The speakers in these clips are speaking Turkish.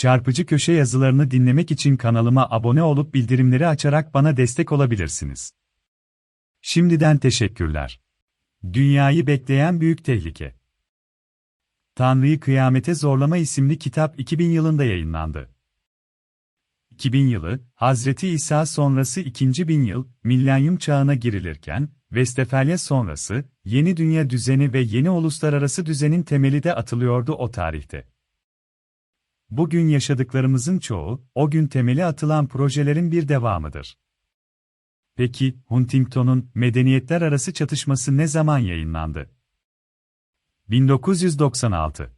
Çarpıcı köşe yazılarını dinlemek için kanalıma abone olup bildirimleri açarak bana destek olabilirsiniz. Şimdiden teşekkürler. Dünyayı bekleyen büyük tehlike. Tanrı'yı kıyamete zorlama isimli kitap 2000 yılında yayınlandı. 2000 yılı, Hazreti İsa sonrası 2000 bin yıl, milenyum çağına girilirken, Westfalia sonrası, yeni dünya düzeni ve yeni uluslararası düzenin temeli de atılıyordu o tarihte. Bugün yaşadıklarımızın çoğu, o gün temeli atılan projelerin bir devamıdır. Peki, Huntington'un medeniyetler arası çatışması ne zaman yayınlandı? 1996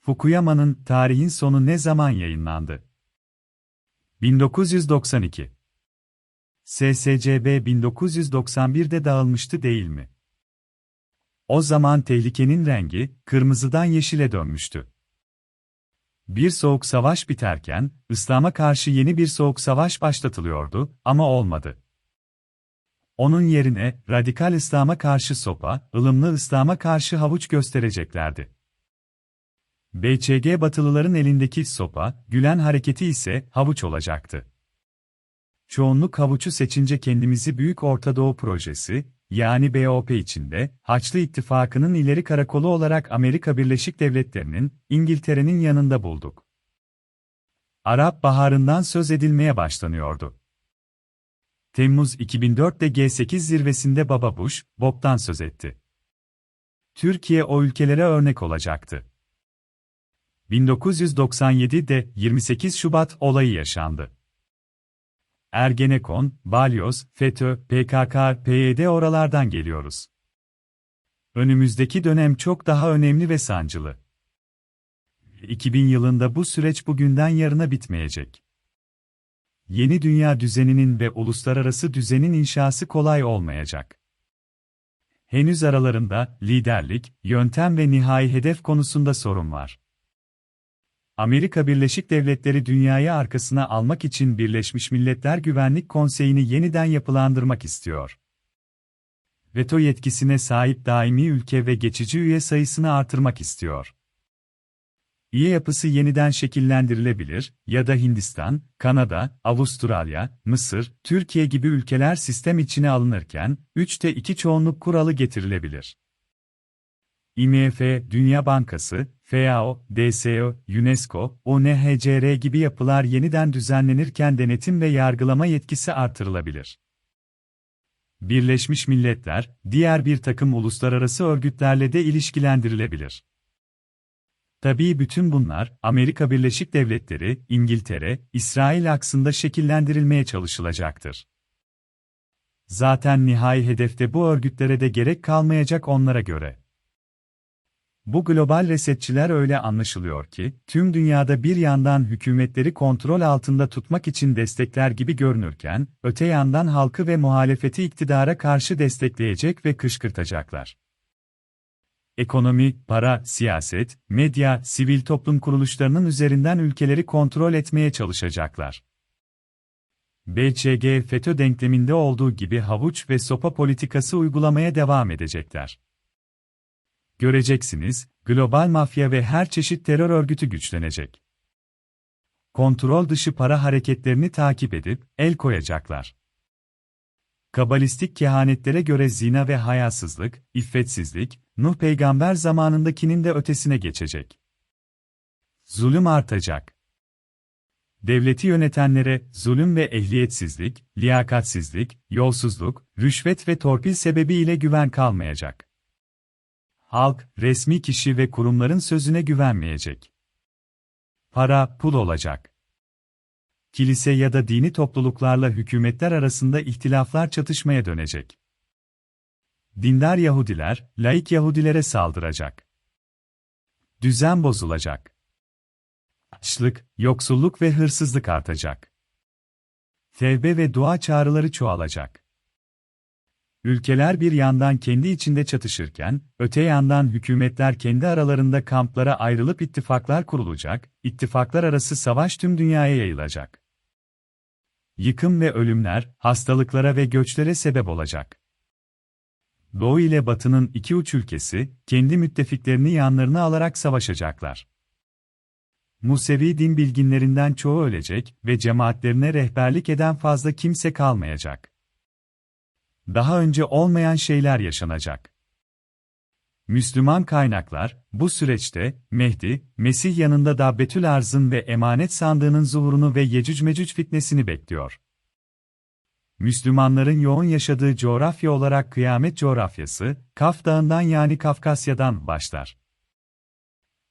Fukuyama'nın Tarihin Sonu ne zaman yayınlandı? 1992 SSCB 1991'de dağılmıştı değil mi? O zaman tehlikenin rengi, kırmızıdan yeşile dönmüştü. Bir soğuk savaş biterken, İslam'a karşı yeni bir soğuk savaş başlatılıyordu ama olmadı. Onun yerine, radikal İslam'a karşı sopa, ılımlı İslam'a karşı havuç göstereceklerdi. BCG Batılıların elindeki sopa, Gülen hareketi ise havuç olacaktı. Çoğunluk havuçu seçince kendimizi Büyük Orta Doğu Projesi, yani BOP içinde, Haçlı İttifakı'nın ileri karakolu olarak Amerika Birleşik Devletleri'nin, İngiltere'nin yanında bulduk. Arap Baharı'ndan söz edilmeye başlanıyordu. Temmuz 2004'te G8 zirvesinde Baba Bush, BOP'tan söz etti. Türkiye o ülkelere örnek olacaktı. 1997'de 28 Şubat olayı yaşandı. Ergenekon, Balyoz, FETÖ, PKK, PYD oralardan geliyoruz. Önümüzdeki dönem çok daha önemli ve sancılı. 2000 yılında bu süreç bugünden yarına bitmeyecek. Yeni dünya düzeninin ve uluslararası düzenin inşası kolay olmayacak. Henüz aralarında liderlik, yöntem ve nihai hedef konusunda sorun var. Amerika Birleşik Devletleri dünyayı arkasına almak için Birleşmiş Milletler Güvenlik Konseyi'ni yeniden yapılandırmak istiyor. Veto yetkisine sahip daimi ülke ve geçici üye sayısını artırmak istiyor. Üye yapısı yeniden şekillendirilebilir ya da Hindistan, Kanada, Avustralya, Mısır, Türkiye gibi ülkeler sistem içine alınırken, 3'te 2 çoğunluk kuralı getirilebilir. IMF, Dünya Bankası, FAO, DSO, UNESCO, ONHCR gibi yapılar yeniden düzenlenirken denetim ve yargılama yetkisi artırılabilir. Birleşmiş Milletler, diğer bir takım uluslararası örgütlerle de ilişkilendirilebilir. Tabii bütün bunlar, Amerika Birleşik Devletleri, İngiltere, İsrail aksında şekillendirilmeye çalışılacaktır. Zaten nihai hedefte bu örgütlere de gerek kalmayacak onlara göre. Bu global resetçiler öyle anlaşılıyor ki, tüm dünyada bir yandan hükümetleri kontrol altında tutmak için destekler gibi görünürken, öte yandan halkı ve muhalefeti iktidara karşı destekleyecek ve kışkırtacaklar. Ekonomi, para, siyaset, medya, sivil toplum kuruluşlarının üzerinden ülkeleri kontrol etmeye çalışacaklar. BCG FETÖ denkleminde olduğu gibi havuç ve sopa politikası uygulamaya devam edecekler. Göreceksiniz, global mafya ve her çeşit terör örgütü güçlenecek. Kontrol dışı para hareketlerini takip edip el koyacaklar. Kabalistik kehanetlere göre zina ve hayasızlık, iffetsizlik, Nuh peygamber zamanındakinin de ötesine geçecek. Zulüm artacak. Devleti yönetenlere zulüm ve ehliyetsizlik, liyakatsizlik, yolsuzluk, rüşvet ve torpil sebebiyle güven kalmayacak halk, resmi kişi ve kurumların sözüne güvenmeyecek. Para, pul olacak. Kilise ya da dini topluluklarla hükümetler arasında ihtilaflar çatışmaya dönecek. Dindar Yahudiler, laik Yahudilere saldıracak. Düzen bozulacak. Açlık, yoksulluk ve hırsızlık artacak. Tevbe ve dua çağrıları çoğalacak. Ülkeler bir yandan kendi içinde çatışırken, öte yandan hükümetler kendi aralarında kamplara ayrılıp ittifaklar kurulacak, ittifaklar arası savaş tüm dünyaya yayılacak. Yıkım ve ölümler, hastalıklara ve göçlere sebep olacak. Doğu ile Batı'nın iki uç ülkesi, kendi müttefiklerini yanlarına alarak savaşacaklar. Musevi din bilginlerinden çoğu ölecek ve cemaatlerine rehberlik eden fazla kimse kalmayacak. Daha önce olmayan şeyler yaşanacak. Müslüman kaynaklar, bu süreçte, Mehdi, Mesih yanında Dabbetül Arz'ın ve emanet sandığının zuhurunu ve Yecüc Mecüc fitnesini bekliyor. Müslümanların yoğun yaşadığı coğrafya olarak kıyamet coğrafyası, Kaf Dağı'ndan yani Kafkasya'dan başlar.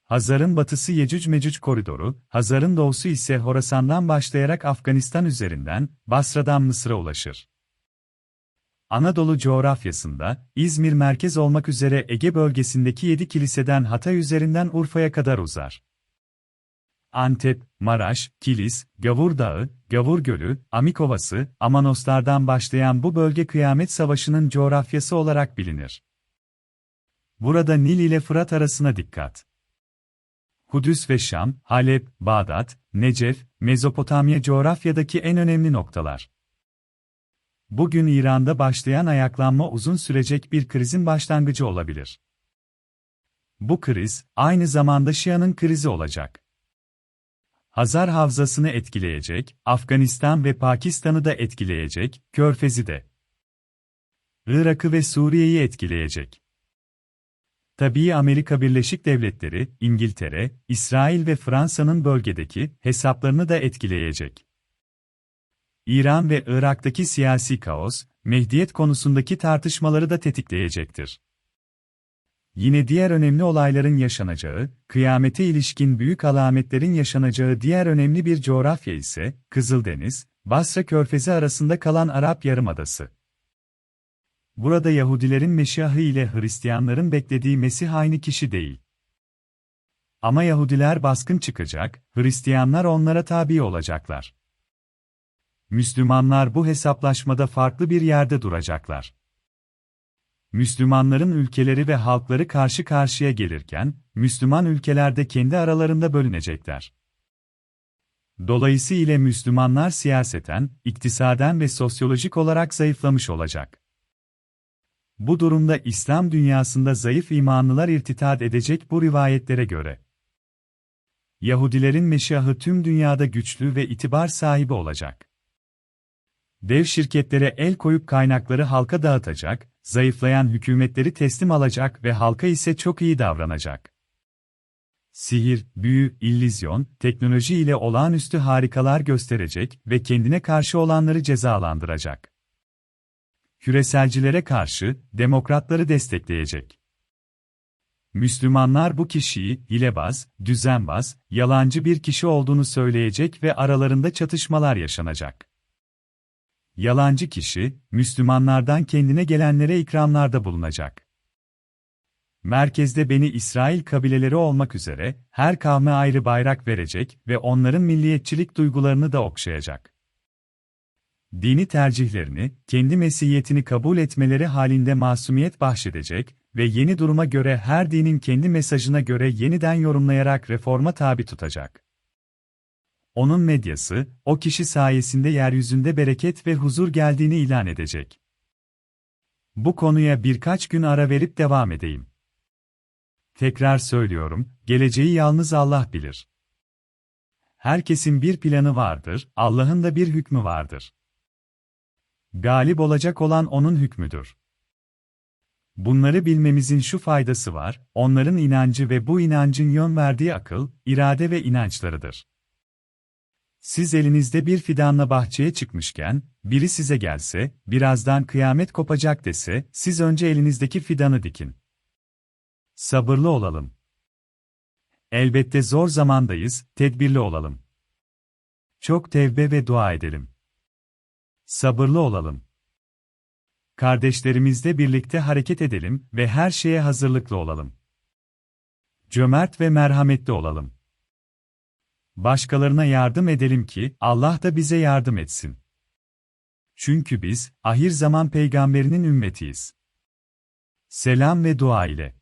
Hazar'ın batısı Yecüc Mecüc koridoru, Hazar'ın doğusu ise Horasan'dan başlayarak Afganistan üzerinden, Basra'dan Mısır'a ulaşır. Anadolu coğrafyasında, İzmir merkez olmak üzere Ege bölgesindeki 7 kiliseden Hatay üzerinden Urfa'ya kadar uzar. Antep, Maraş, Kilis, Gavur Dağı, Gavur Gölü, Amikovası, Amanoslardan başlayan bu bölge Kıyamet Savaşı'nın coğrafyası olarak bilinir. Burada Nil ile Fırat arasına dikkat. Kudüs ve Şam, Halep, Bağdat, Necef, Mezopotamya coğrafyadaki en önemli noktalar. Bugün İran'da başlayan ayaklanma uzun sürecek bir krizin başlangıcı olabilir. Bu kriz, aynı zamanda Şia'nın krizi olacak. Hazar havzasını etkileyecek, Afganistan ve Pakistan'ı da etkileyecek, Körfez'i de. Irak'ı ve Suriye'yi etkileyecek. Tabii Amerika Birleşik Devletleri, İngiltere, İsrail ve Fransa'nın bölgedeki hesaplarını da etkileyecek. İran ve Irak'taki siyasi kaos, Mehdiyet konusundaki tartışmaları da tetikleyecektir. Yine diğer önemli olayların yaşanacağı, kıyamete ilişkin büyük alametlerin yaşanacağı diğer önemli bir coğrafya ise, Kızıldeniz, Basra Körfezi arasında kalan Arap Yarımadası. Burada Yahudilerin Meşihahı ile Hristiyanların beklediği Mesih aynı kişi değil. Ama Yahudiler baskın çıkacak, Hristiyanlar onlara tabi olacaklar. Müslümanlar bu hesaplaşmada farklı bir yerde duracaklar. Müslümanların ülkeleri ve halkları karşı karşıya gelirken, Müslüman ülkelerde kendi aralarında bölünecekler. Dolayısıyla Müslümanlar siyaseten, iktisaden ve sosyolojik olarak zayıflamış olacak. Bu durumda İslam dünyasında zayıf imanlılar irtitat edecek bu rivayetlere göre. Yahudilerin meşahı tüm dünyada güçlü ve itibar sahibi olacak. Dev şirketlere el koyup kaynakları halka dağıtacak, zayıflayan hükümetleri teslim alacak ve halka ise çok iyi davranacak. Sihir, büyü, illüzyon, teknoloji ile olağanüstü harikalar gösterecek ve kendine karşı olanları cezalandıracak. Küreselcilere karşı, demokratları destekleyecek. Müslümanlar bu kişiyi, hilebaz, düzenbaz, yalancı bir kişi olduğunu söyleyecek ve aralarında çatışmalar yaşanacak. Yalancı kişi, Müslümanlardan kendine gelenlere ikramlarda bulunacak. Merkezde Beni İsrail kabileleri olmak üzere, her kavme ayrı bayrak verecek ve onların milliyetçilik duygularını da okşayacak. Dini tercihlerini, kendi mesihiyetini kabul etmeleri halinde masumiyet bahşedecek ve yeni duruma göre her dinin kendi mesajına göre yeniden yorumlayarak reforma tabi tutacak. Onun medyası, o kişi sayesinde yeryüzünde bereket ve huzur geldiğini ilan edecek. Bu konuya birkaç gün ara verip devam edeyim. Tekrar söylüyorum, geleceği yalnız Allah bilir. Herkesin bir planı vardır, Allah'ın da bir hükmü vardır. Galip olacak olan onun hükmüdür. Bunları bilmemizin şu faydası var, onların inancı ve bu inancın yön verdiği akıl, irade ve inançlarıdır. Siz elinizde bir fidanla bahçeye çıkmışken, biri size gelse, birazdan kıyamet kopacak dese, siz önce elinizdeki fidanı dikin. Sabırlı olalım. Elbette zor zamandayız, tedbirli olalım. Çok tevbe ve dua edelim. Sabırlı olalım. Kardeşlerimizle birlikte hareket edelim ve her şeye hazırlıklı olalım. Cömert ve merhametli olalım. Başkalarına yardım edelim ki Allah da bize yardım etsin. Çünkü biz ahir zaman peygamberinin ümmetiyiz. Selam ve dua ile